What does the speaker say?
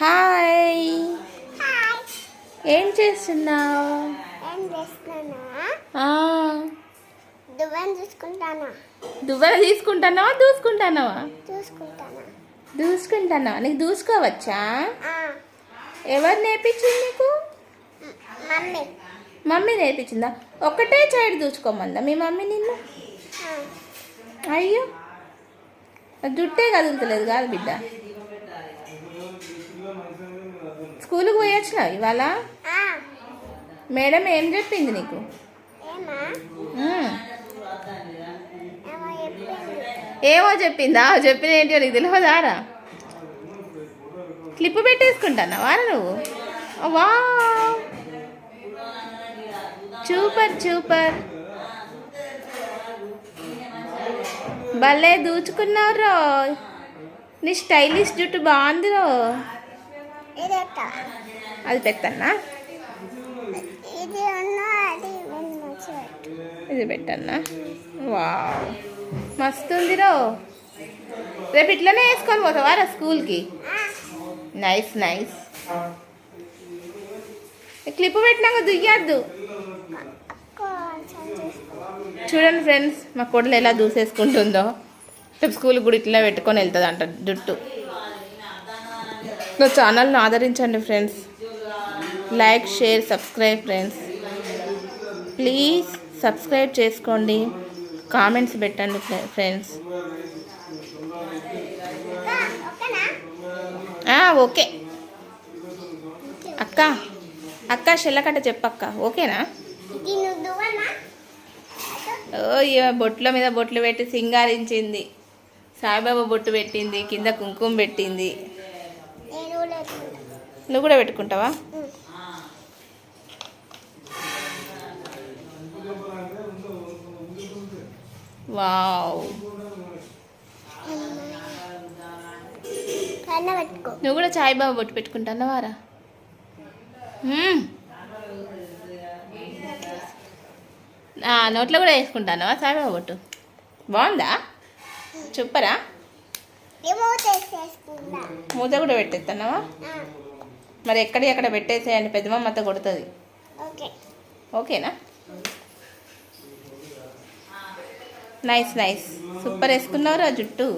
Hi. ఏం చేస్తున్నావు? ఏం దువ్వెన చూసుకుంటానా? దువ్వెన తీసుకుంటున్నావా దూసుకుంటున్నావా? చూసుకుంటానా. దూసుకుంటున్నావా? నీకు దూసుకోవచ్చా? ఎవరు నేర్పించింది నీకు? మమ్మీ. మమ్మీ నేర్పించిందా? ఒకటే సైడ్ దూచుకోమందా మీ మమ్మీ నిన్ను? అయ్యో. జుట్టే కదులుతలేదు కాదు బిడ్డ. స్కూల్కి పోయొచ్చినావు ఇవాళ? మేడం ఏం చెప్పింది నీకు? ఏమా. ఏమో చెప్పింది. చెప్పిందా? ఏంటో నీకు తెలియదారా క్లిప్ పెట్టేసుకుంటానా? నువ్వు? వా సూపర్ సూపర్. భలే దూచుకున్నావు రో నీ స్టైలిష్ జుట్టు బాగుంది రో అది పెట్టన్నా? ఇది అది ఇది పెట్టన్నా? వా మస్తు ఉంది రో. రేపు ఇట్లనే వేసుకొని పోతావా రా స్కూల్కి? Nice nice. క్లిప్ పెట్టినాక దుయ్యద్దు. చూడండి ఫ్రెండ్స్ మా కోడలు ఎలా దూసేసుకుంటుందో. రేపు స్కూల్కి కూడా ఇట్లా పెట్టుకొని వెళ్తుంది అంట జుట్టు. నా ఛానల్ని ఆదరించండి friends. Like share subscribe friends. Please subscribe చేసుకోండి. కామెంట్స్ పెట్టండి ఫ్రెండ్స్. ఓకే. అక్క అక్క షెల్లకట్ట చెప్పక్క ఓకేనా? ఇది ఓ బొట్ల మీద బొట్లు పెట్టి సింగారించింది. సాయిబాబా బొట్టు పెట్టింది కింద కుంకుమ పెట్టింది. నువ్వు కూడా పెట్టుకుంటావా? వావ్. నువ్వు కూడా సాయిబాబా బొట్టు పెట్టుకుంటున్నావారా మ్మ్. ఆ, నోట్లో కూడా వేసుకుంటానవా సాయిబాబా బొట్టు? బాగుందా? చెప్పరా? మూత కూడా పెట్టేస్తున్నావా మరి ఎక్కడి ఎక్కడ పెట్టేసేయండి పెద్దమ్మ అత్త కొడుతుంది. ఓకే. ఓకేనా? Nice nice. సూపర్ వేసుకున్నావురా జుట్టు.